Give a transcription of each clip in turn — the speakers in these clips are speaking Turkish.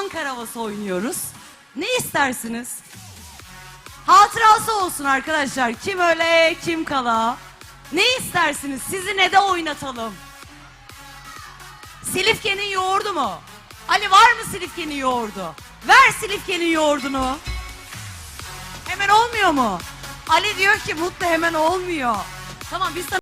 Ankara havası oynuyoruz. Ne istersiniz? Hatırası olsun arkadaşlar. Kim öyle, kim kala. Ne istersiniz? Sizi ne de oynatalım? Silifke'nin yoğurdu mu? Ali var mı Silifke'nin yoğurdu? Ver Silifke'nin yoğurdunu. Hemen olmuyor mu? Ali diyor ki Mutlu hemen olmuyor. Tamam biz sana...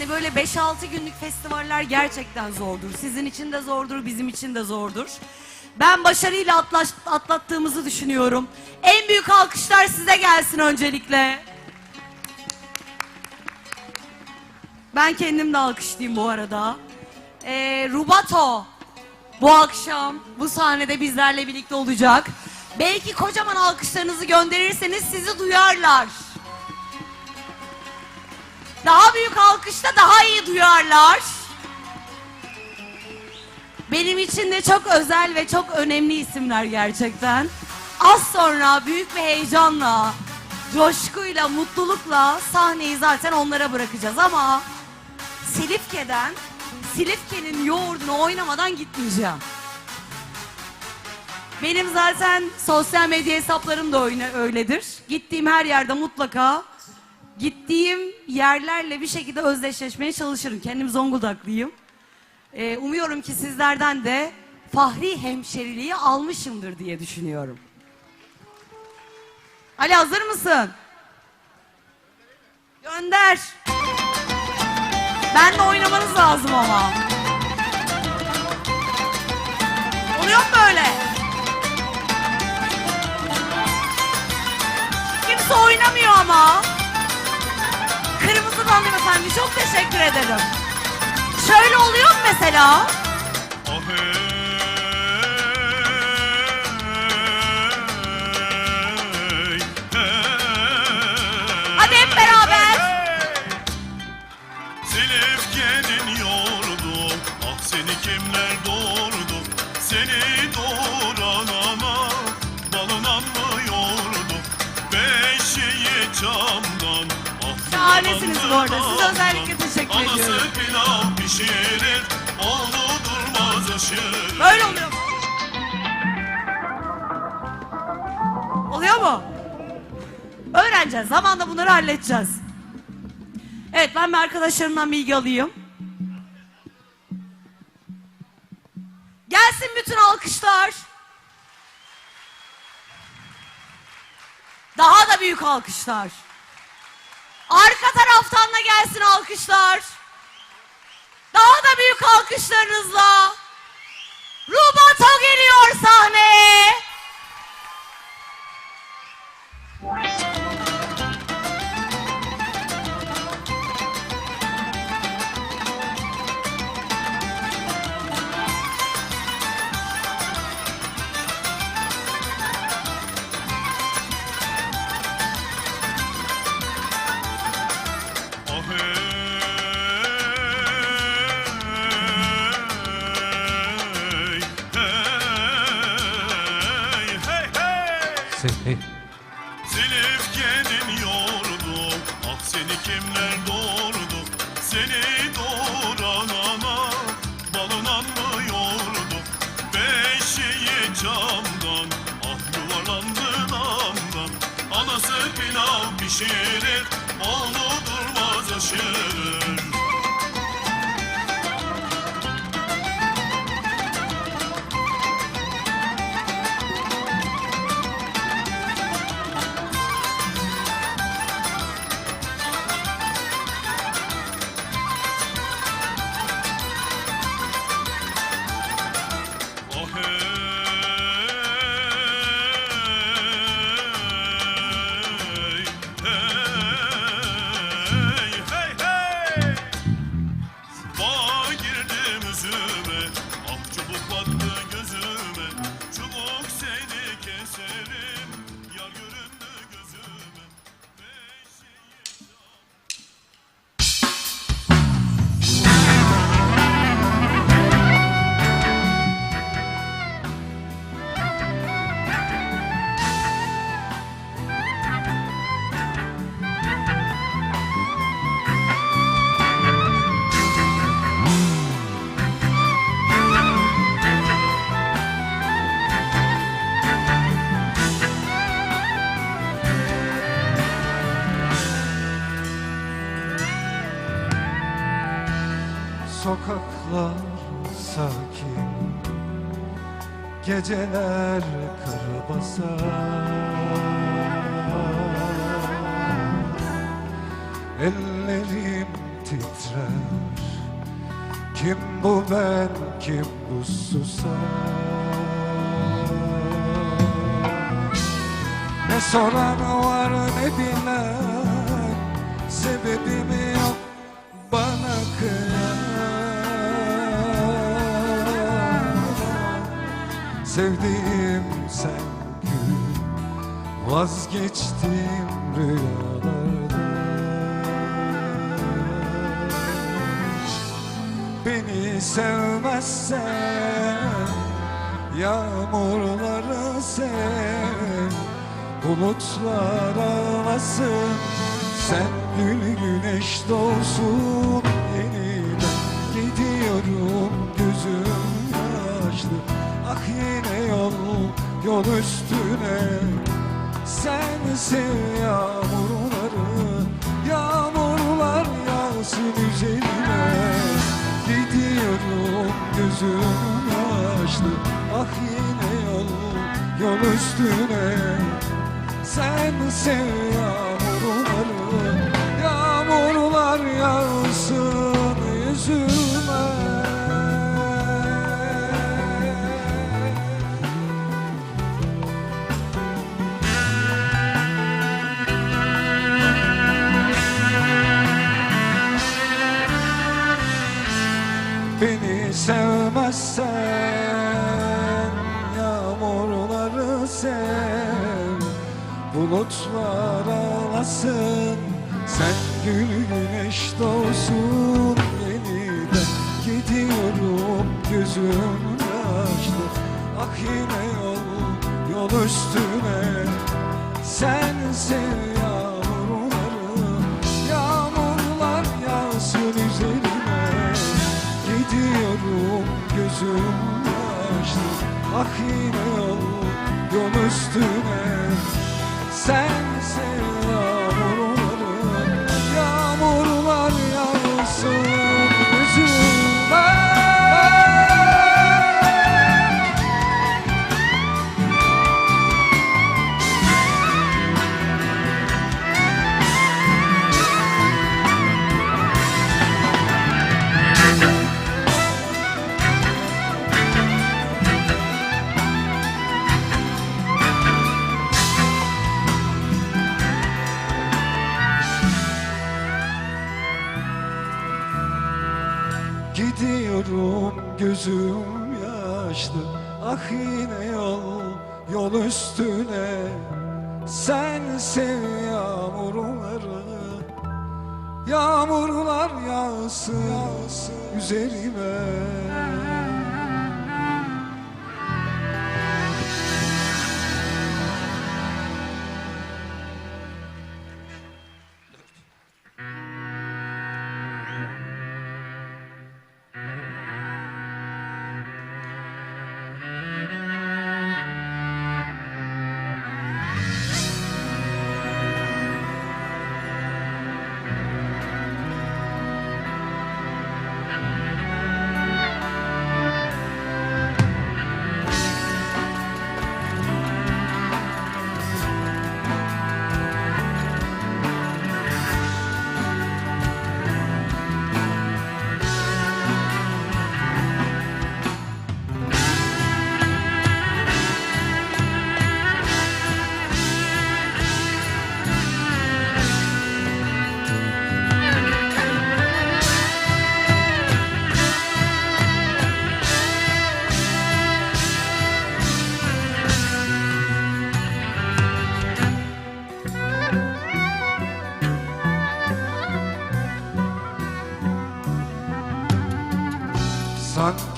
Yani böyle 5-6 günlük festivaller gerçekten zordur. Sizin için de zordur, bizim için de zordur. Ben başarıyla atlaş- atlattığımızı düşünüyorum. En büyük alkışlar size gelsin öncelikle. Ben kendim de alkışlayayım bu arada. Ee, Rubato bu akşam bu sahnede bizlerle birlikte olacak. Belki kocaman alkışlarınızı gönderirseniz sizi duyarlar. Daha büyük alkışta daha iyi duyarlar. Benim için de çok özel ve çok önemli isimler gerçekten. Az sonra büyük bir heyecanla, coşkuyla, mutlulukla sahneyi zaten onlara bırakacağız ama Silifke'den Silifke'nin yoğurdunu oynamadan gitmeyeceğim. Benim zaten sosyal medya hesaplarım da öyle- öyledir. Gittiğim her yerde mutlaka gittiğim yerlerle bir şekilde özdeşleşmeye çalışırım. Kendim Zonguldaklıyım. Ee, umuyorum ki sizlerden de fahri hemşeriliği almışımdır diye düşünüyorum. Ali hazır mısın? Gönder. Ben de oynamanız lazım ama. Oluyor mu böyle? Kimse oynamıyor ama. Hanımefendi çok teşekkür ederim. Şöyle oluyor mu mesela? Hadi beraber. Ah seni kimler doğurdu Şahanesiniz bu arada. Size özellikle teşekkür ediyorum. pişirir Oğlu durmaz aşırı Böyle oluyor mu? Oluyor mu? Öğreneceğiz. Zamanla bunları halledeceğiz. Evet ben bir arkadaşlarımdan bilgi alayım. Gelsin bütün alkışlar. Daha da büyük alkışlar. Arka taraftan da gelsin alkışlar. Daha da büyük alkışlarınızla. Rubato geliyor sahneye. Geceler karabasan Ellerim titrer. Kim bu ben kim bu susar Ne soran var ne bilen? Sebebim yok bana kıyan Sevdiğim sen gül Vazgeçtim rüyalarda Beni sevmezsen Yağmurları sev Bulutlar ağlasın Sen gül güneş doğsun Yeniden gidiyorum yine yol yol üstüne. Sen sev yağmurları Yağmurlar yağsın üzerine. Gidiyorum gözüm yaşlı Ah yine yol yol üstüne. Sen sev yağmurları sevmezsen Yağmurları sev Bulutlar ağlasın. Sen gül güneş doğsun Yeniden gidiyorum gözüm yaşlı. Ah yine yol yol üstüne. Sen sev gözüm yaşlı Ah yine yol yol üstüne. Sen sev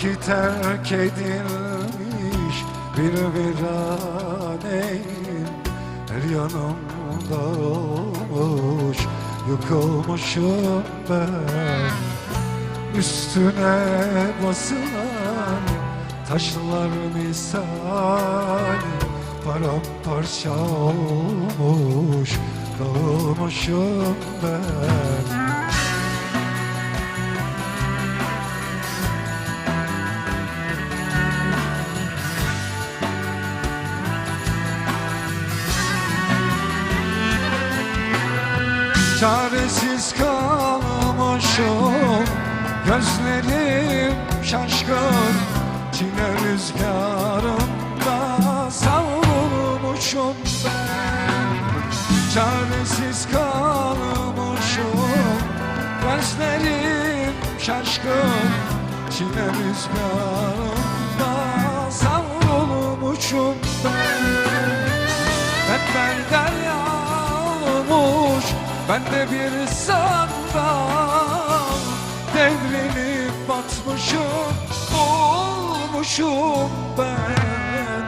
Sanki terk edilmiş bir viraneyim Her yanımda olmuş yıkılmışım ben. Üstüne basılan taşlar misali Paramparça olmuş dağılmışım ben Çaresiz kalmışım. Gözlerim şaşkın. Çile rüzgarında savrulmuşum ben. Çaresiz kalmışım. Gözlerim şaşkın. Çile rüzgarında savrulmuşum Ben de bir sandal Devrilip batmışım Olmuşum ben.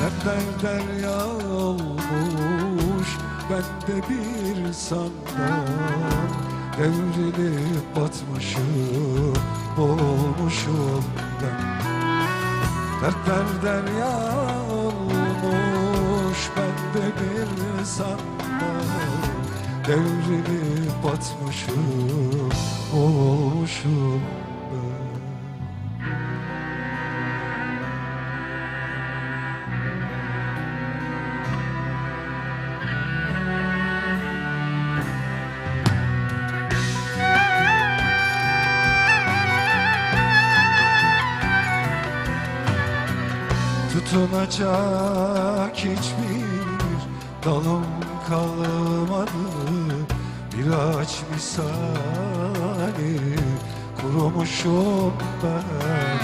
Dertler derya olmuş Ben de bir sandal Devrilip batmışım Olmuşum ben. Dertler derya olmuş Ben de bir sandal Devrilip batmışım Olmuşum ben. Tutunacak hiçbir dalım kalmadı Bir ağaç misali kurumuşum ben.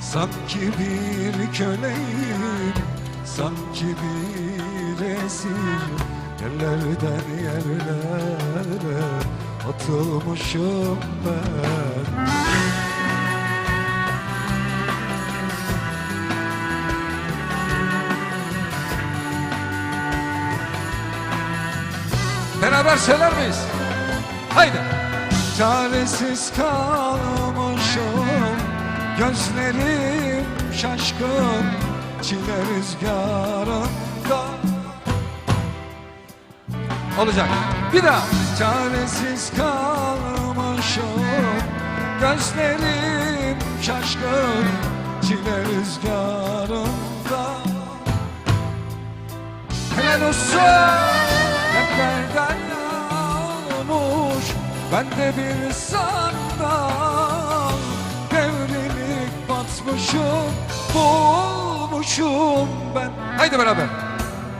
Sanki bir köleyim, sanki bir esir Yerlerden yerlere atılmışım ben Beraber söyler miyiz? Haydi. Çaresiz kalmışım Gözlerim şaşkın Çile rüzgarında Olacak. Bir daha. Çaresiz kalmışım Gözlerim şaşkın Çile rüzgarında Helal olsun Heplerden yağmış Ben de bir sandal Devrilip batmışım Boğulmuşum ben. Haydi beraber.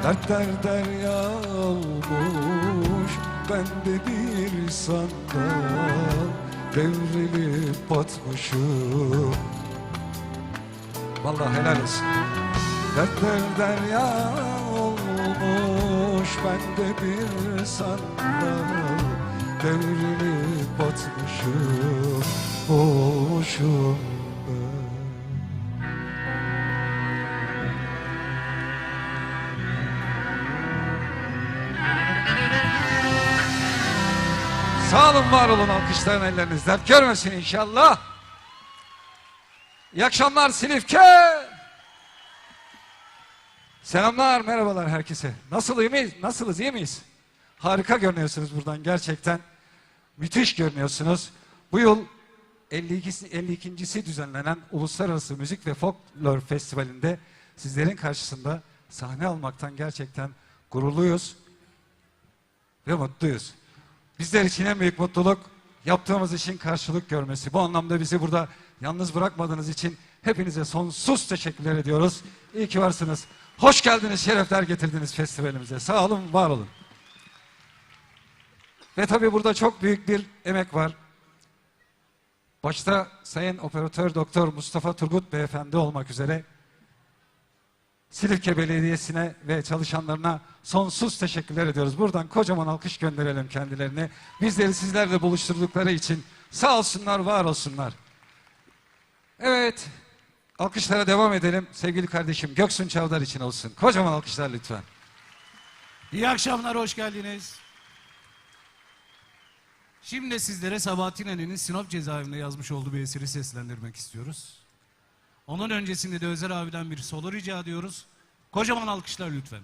Dertler derya olmuş Ben de bir sandal Devrilip batmışım. Vallahi helal olsun. Dertler derya olmuş Ben de bir sandal Devrilip batmışım ben Sağ olun, var olun alkışların elleriniz dert görmesin inşallah. İyi akşamlar Silifke. Selamlar, merhabalar herkese. Nasıl iyi miyiz? Nasılız, iyi miyiz? Harika görünüyorsunuz buradan gerçekten. Müthiş görünüyorsunuz. Bu yıl 52'si 52.si düzenlenen Uluslararası Müzik ve Folklor Festivali'nde sizlerin karşısında sahne almaktan gerçekten gururluyuz ve mutluyuz. Bizler için en büyük mutluluk yaptığımız işin karşılık görmesi. Bu anlamda bizi burada yalnız bırakmadığınız için hepinize sonsuz teşekkürler ediyoruz. İyi ki varsınız. Hoş geldiniz, şerefler getirdiniz festivalimize. Sağ olun, var olun. Ve tabii burada çok büyük bir emek var. Başta Sayın Operatör Doktor Mustafa Turgut Beyefendi olmak üzere Silifke Belediyesi'ne ve çalışanlarına sonsuz teşekkürler ediyoruz. Buradan kocaman alkış gönderelim kendilerine. Bizleri sizlerle buluşturdukları için sağ olsunlar, var olsunlar. Evet, alkışlara devam edelim. Sevgili kardeşim Göksun Çavdar için olsun. Kocaman alkışlar lütfen. İyi akşamlar, hoş geldiniz. Şimdi sizlere Sabahattin Ali'nin Sinop cezaevinde yazmış olduğu bir eseri seslendirmek istiyoruz. Onun öncesinde de Özer abiden bir solo rica ediyoruz. Kocaman alkışlar lütfen.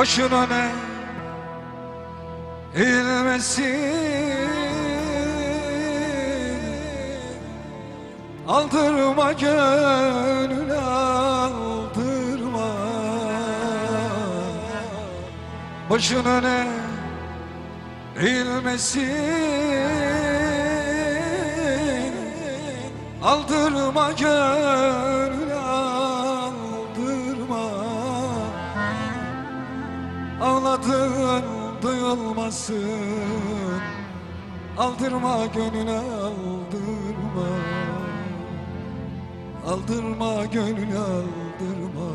Başın öne eğilmesin? Aldırma gönül aldırma. Başın öne eğilmesin? Aldırma gönül aldırma Ağladığın duyulmasın. Aldırma gönül aldırma. Aldırma gönül aldırma.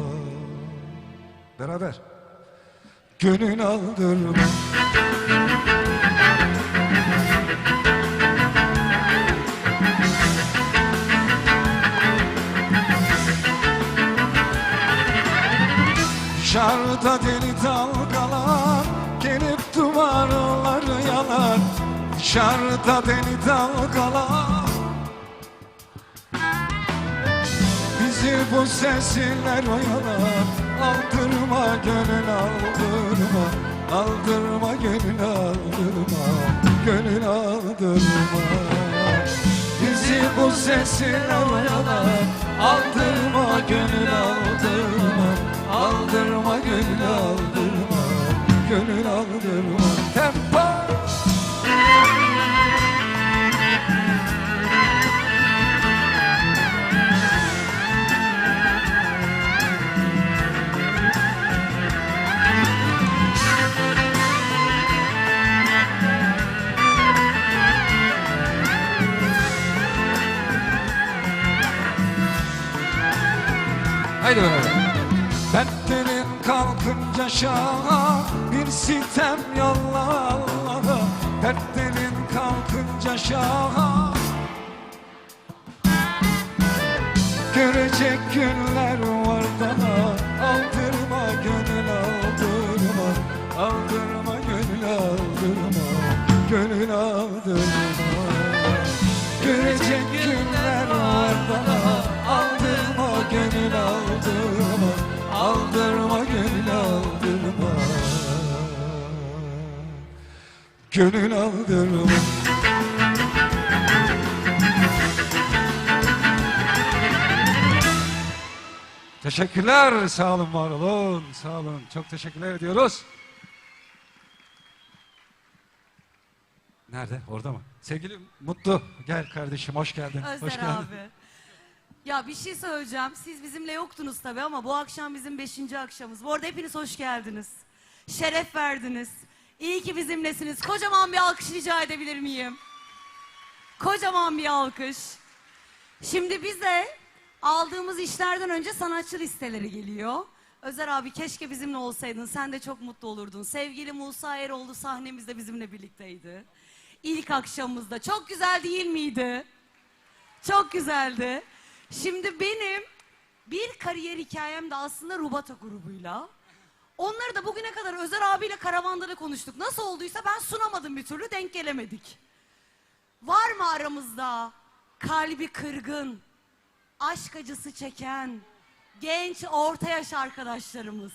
Beraber. Gönül aldırma Dışarıda deli dalgalar Gelip duvarları yalar. Dışarıda deli dalgalar. Bizi bu sesler oyalar. Aldırma gönül aldırma. Aldırma gönül aldırma. Gönül aldırma. Bizi bu sesler oyalar. Aldırma gönül aldırma Aldırma gönül aldırma Gönül aldırma Tempo Haydi beraber. Dertlerin kalkınca şaha bir sitem yollara. Dertlerin kalkınca şaha. Görecek günler var daha Aldırma gönül aldırma. Aldırma gönül aldırma. Gönül aldırma Gönül aldırma Teşekkürler. Sağ olun, var olun. Sağ olun. Çok teşekkürler ediyoruz. Nerede? Orada mı? Sevgili Mutlu. Gel kardeşim. Hoş geldin. hoş Özler geldin. abi. Ya bir şey söyleyeceğim. Siz bizimle yoktunuz tabii ama bu akşam bizim beşinci akşamımız. Bu arada hepiniz hoş geldiniz. Şeref verdiniz. İyi ki bizimlesiniz. Kocaman bir alkış rica edebilir miyim? Kocaman bir alkış. Şimdi bize aldığımız işlerden önce sanatçı listeleri geliyor. Özer abi keşke bizimle olsaydın. Sen de çok mutlu olurdun. Sevgili Musa Eroğlu sahnemizde bizimle birlikteydi. İlk akşamımızda. Çok güzel değil miydi? Çok güzeldi. Şimdi benim bir kariyer hikayem de aslında Rubata grubuyla. Onları da bugüne kadar Özer abiyle karavanda da konuştuk. Nasıl olduysa ben sunamadım bir türlü denk gelemedik. Var mı aramızda kalbi kırgın, aşk acısı çeken, genç orta yaş arkadaşlarımız?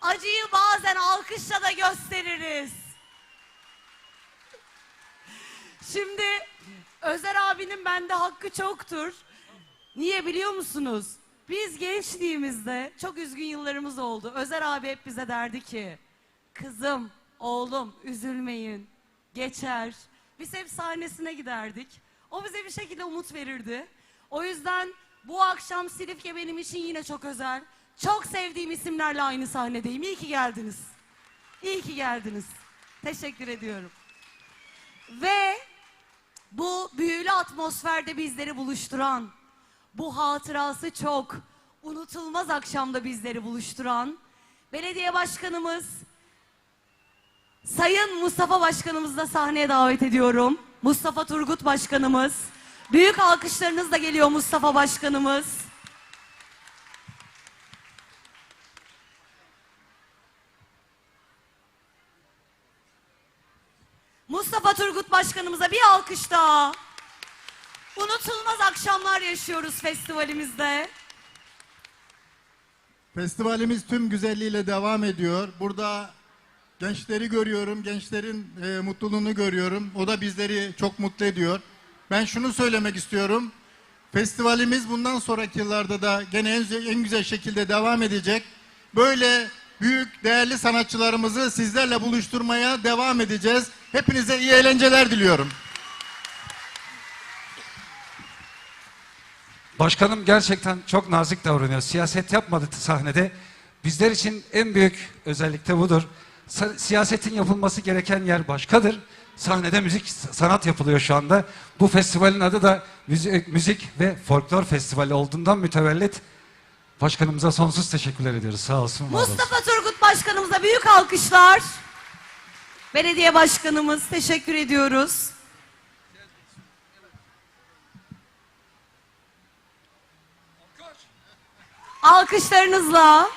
Acıyı bazen alkışla da gösteririz. Şimdi Özer abinin bende hakkı çoktur. Niye biliyor musunuz? Biz gençliğimizde çok üzgün yıllarımız oldu. Özer abi hep bize derdi ki, kızım, oğlum üzülmeyin, geçer. Biz hep sahnesine giderdik. O bize bir şekilde umut verirdi. O yüzden bu akşam Silifke benim için yine çok özel. Çok sevdiğim isimlerle aynı sahnedeyim. İyi ki geldiniz. İyi ki geldiniz. Teşekkür ediyorum. Ve bu büyülü atmosferde bizleri buluşturan, bu hatırası çok unutulmaz akşamda bizleri buluşturan belediye başkanımız Sayın Mustafa Başkanımızı da sahneye davet ediyorum. Mustafa Turgut Başkanımız. Büyük alkışlarınız da geliyor Mustafa Başkanımız. Mustafa Turgut Başkanımıza bir alkış daha. Unutulmaz akşamlar yaşıyoruz festivalimizde. Festivalimiz tüm güzelliğiyle devam ediyor. Burada gençleri görüyorum, gençlerin e, mutluluğunu görüyorum. O da bizleri çok mutlu ediyor. Ben şunu söylemek istiyorum. Festivalimiz bundan sonraki yıllarda da gene en, en güzel şekilde devam edecek. Böyle büyük, değerli sanatçılarımızı sizlerle buluşturmaya devam edeceğiz. Hepinize iyi eğlenceler diliyorum. Başkanım gerçekten çok nazik davranıyor. Siyaset yapmadı sahnede. Bizler için en büyük özellik de budur. Siyasetin yapılması gereken yer başkadır. Sahnede müzik sanat yapılıyor şu anda. Bu festivalin adı da müzik, müzik ve folklor festivali olduğundan mütevellit başkanımıza sonsuz teşekkürler ediyoruz. Sağ olsun. var olsun. Mustafa Turgut Başkanımıza büyük alkışlar. Belediye Başkanımız teşekkür ediyoruz. Alkışlarınızla